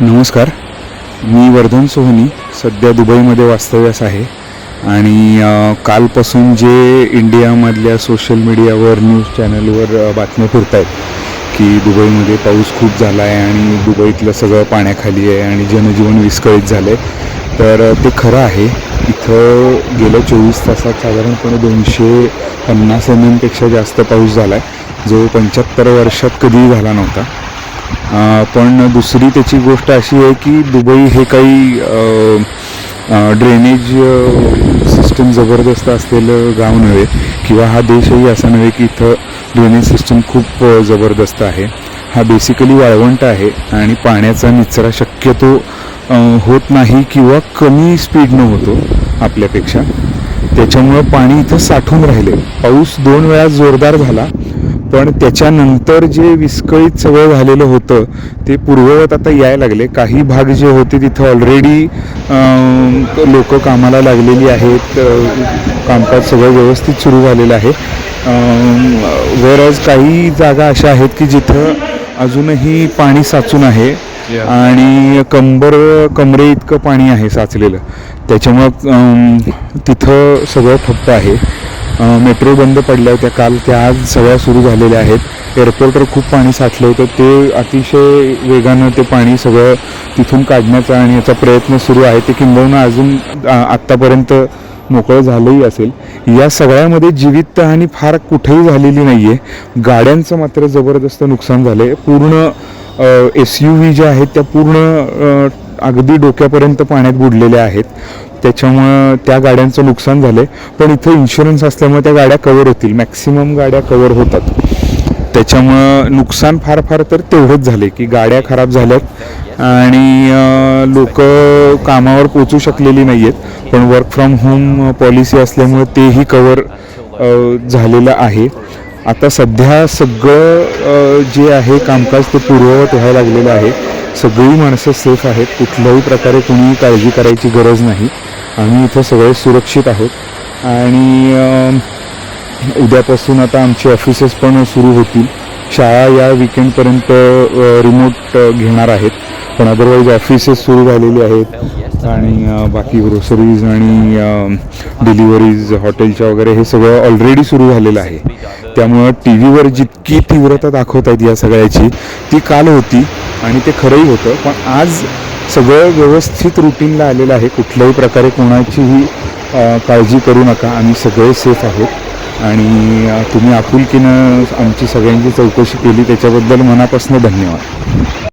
नमस्कार. मी वर्धन सोहनी. सध्या दुबईमध्ये वास्तव्यास आहे. आणि कालपासून जे इंडियामधल्या सोशल मीडियावर न्यूज चॅनलवर बातम्या फिरत आहेत की दुबईमध्ये पाऊस खूप झाला आहे आणि दुबईतलं सगळं पाण्याखाली आहे आणि जनजीवन विस्कळीत झालं आहे तर ते खरं आहे. इथं गेल्या चोवीस तासात साधारणपणे दोनशे पन्नास एम एमपेक्षा जास्त पाऊस झाला आहे जो पंच्याहत्तर वर्षात कधीही झाला नव्हता. पण दुसरी त्याची गोष्ट अशी आहे की दुबई हे काही ड्रेनेज सिस्टम जबरदस्त असलेलं गाव नव्हे किंवा हा देशही असा नव्हे की इथं ड्रेनेज सिस्टम खूप जबरदस्त आहे. हा बेसिकली वाळवंट आहे आणि पाण्याचा निचरा शक्यतो होत नाही किंवा कमी स्पीडनं होतो आपल्यापेक्षा. त्याच्यामुळं पाणी इथं साठून राहिले पाऊस दोन वेळा जोरदार झाला पण त्याच्यानंतर जे विस्कळीत सगळं झालेलं होतं ते पूर्ववत आता यायला लागले. काही भाग जे होते तिथं ऑलरेडी लोक कामाला लागलेली आहेत कामकाज सगळं व्यवस्थित सुरू झालेलं आहे. वरच काही जागा अशा आहेत की जिथं अजूनही पाणी साचून आहे आणि कंबर कमरे इतकं पाणी आहे साचलेलं. त्याच्यामुळं तिथं सगळं ठप्प आहे. मेट्रो बंद पडल्या होत्या. काल त्या आज सगळ्या सुरू झालेल्या आहेत. एअरपोर्टवर खूप पाणी साठलं होतं. ते अतिशय वेगानं ते पाणी सगळं तिथून काढण्याचा आणि याचा प्रयत्न सुरू आहे. ते किंबहुना अजून आत्तापर्यंत मोकळं झालंही असेल. या सगळ्यामध्ये जीवितहानी फार कुठेही झालेली नाही आहे गाड्यांचं मात्र जबरदस्त नुकसान झालं आहे पूर्ण एस यू व्ही ज्या आहेत त्या पूर्ण अगदी डोक्यापर्यंत पाण्यात बुडलेल्या आहेत. त्याच्यामुळं त्या गाड्यांचं नुकसान झालं आहे पण इथं इन्शुरन्स असल्यामुळे त्या गाड्या कवर होतील. मॅक्सिमम गाड्या कवर होतात. त्याच्यामुळं नुकसान फार फार तर तेवढंच झाले की गाड्या खराब झाल्यात. आणि लोक कामावर पोचू शकलेली नाही आहेत पण वर्क फ्रॉम होम पॉलिसी असल्यामुळे तेही कवर झालेलं आहे. आता सध्या सगळं जे आहे कामकाज ते पूर्ववत व्हायला लागलेलं आहे. सगळी माणसं सेफ आहेत. कुठल्याही प्रकारे कोणी काळजी करायची गरज नाही. आम्ही इथं सगळे सुरक्षित आहोत. आणि उद्यापासून आता आमचे ऑफिसेस पण सुरू होतील. शाळा या विकेंडपर्यंत रिमोट घेणार आहेत. पण अदरवाईज ऑफिसेस सुरू झालेली आहेत. आणि बाकी ग्रोसरीज आणि डिलिव्हरीज हॉटेलच्या वगैरे हे सगळं ऑलरेडी सुरू झालेलं आहे. त्यामुळं टी व्हीवर जितकी तीव्रता दाखवत आहेत या सगळ्याची ती काल होती आणि ते खरंही होतं. पण आज सगळं व्यवस्थित रुटीनला आलेलं आहे. कुठल्याही प्रकारे कोणाचीही काळजी करू नका. आम्ही सगळे सेफ आहोत. आणि तुम्ही आपुलकीनं आमची सगळ्यांची चौकशी केली. त्याच्याबद्दल मनापासून धन्यवाद.